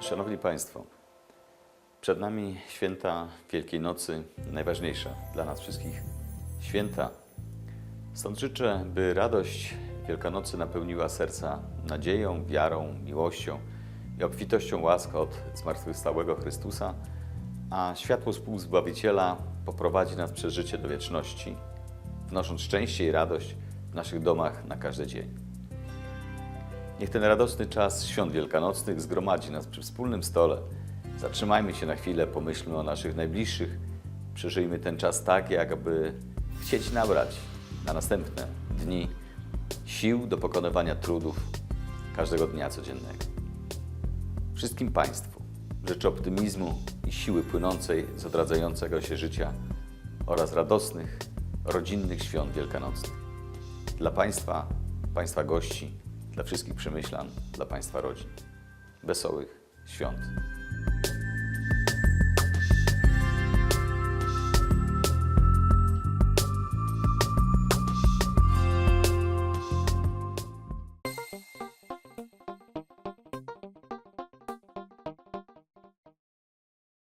Szanowni Państwo, przed nami święta Wielkiej Nocy, najważniejsza dla nas wszystkich święta. Stąd życzę, by radość Wielkanocy napełniła serca nadzieją, wiarą, miłością i obfitością łask od zmartwychwstałego Chrystusa, a światło współzbawiciela poprowadzi nas przez życie do wieczności, wnosząc szczęście i radość w naszych domach na każdy dzień. Niech ten radosny czas świąt wielkanocnych zgromadzi nas przy wspólnym stole. Zatrzymajmy się na chwilę, pomyślmy o naszych najbliższych. Przeżyjmy ten czas tak, jakby chcieć nabrać na następne dni sił do pokonywania trudów każdego dnia codziennego. Wszystkim Państwu życzę optymizmu i siły płynącej z odradzającego się życia oraz radosnych, rodzinnych świąt wielkanocnych. Dla Państwa, Państwa gości, dla wszystkich przemyślan, dla Państwa rodzin. Wesołych świąt